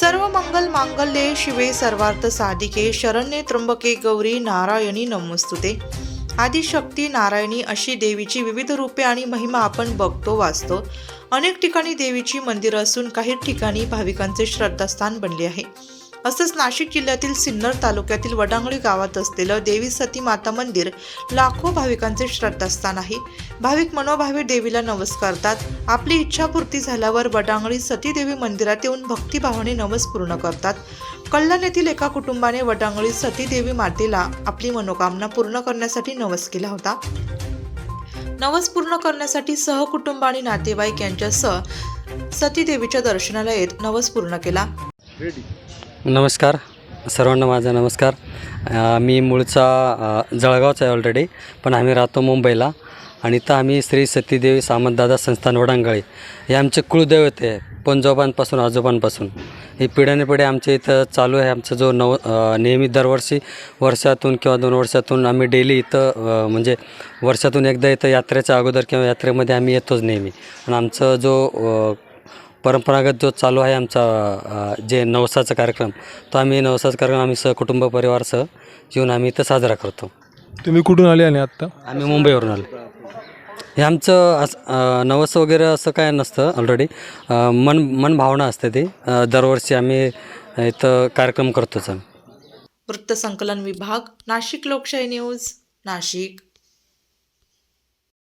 सर्व मंगल मांगल्ये शिवे सर्वार्थ साधिके शरण्ये त्र्यंबके गौरी नारायणी नमोस्तुते. आदिशक्ती नारायणी अशी देवीची विविध रूपे आणि महिमा आपण बघतो वाचतो. अनेक ठिकाणी देवीची मंदिरं असून काही ठिकाणी भाविकांचे श्रद्धास्थान बनले आहे. असंच नाशिक जिल्ह्यातील सिन्नर तालुक्यातील वडांगळी गावात असलेलं देवी सती माता मंदिर लाखो भाविकांचे श्रद्धास्थान आहे. भाविक मनोभावे देवीला नमस्कारतात. आपली इच्छापूर्ती झाल्यावर वडांगळी सतीदेवी मंदिरात येऊन भक्तिभावाने नवस पूर्ण करतात. कल्याण येथील एका कुटुंबाने वडांगळी सतीदेवी मातेला आपली मनोकामना पूर्ण करण्यासाठी नवस केला होता. नवस पूर्ण करण्यासाठी सहकुटुंब आणि नातेवाईक यांच्यासह सतीदेवीच्या दर्शनाला येत नवस पूर्ण केला. नमस्कार. सर्वांना माझा नमस्कार. अ, मी मूळचा जळगावचा आहे ऑलरेडी पण आम्ही राहतो मुंबईला. आणि इथं आम्ही श्री सतीदेवी सामंतदादा संस्थान वडांगळे. हे आमचे कुळदैवत आहे पंजोबांपासून आजोबांपासून. हे पिढ्याने पिढ्या आमच्या इथं चालू आहे. आमचा जो नव नेहमी दरवर्षी वर्षातून किंवा दोन वर्षातून आम्ही डेली इथं म्हणजे वर्षातून एकदा इथं यात्रेच्या अगोदर किंवा यात्रेमध्ये आम्ही येतोच नेहमी. आणि आमचं जो परंपरागत जो चालू आहे आमचा जे नवसाचा कार्यक्रम तो आम्ही नवसाचा कार्यक्रम आम्ही सहकुटुंब परिवारसह येऊन आम्ही इथं साजरा करतो. तुम्ही कुठून आले आणि आत्ता? आम्ही मुंबईवरून आलो. हे आमचं असं नवस वगैरे असं काय नसतं ऑलरेडी मन मन भावना असते ती. दरवर्षी आम्ही इथं कार्यक्रम करतोच आम्ही. वृत्तसंकलन विभाग नाशिक लोकशाही न्यूज नाशिक.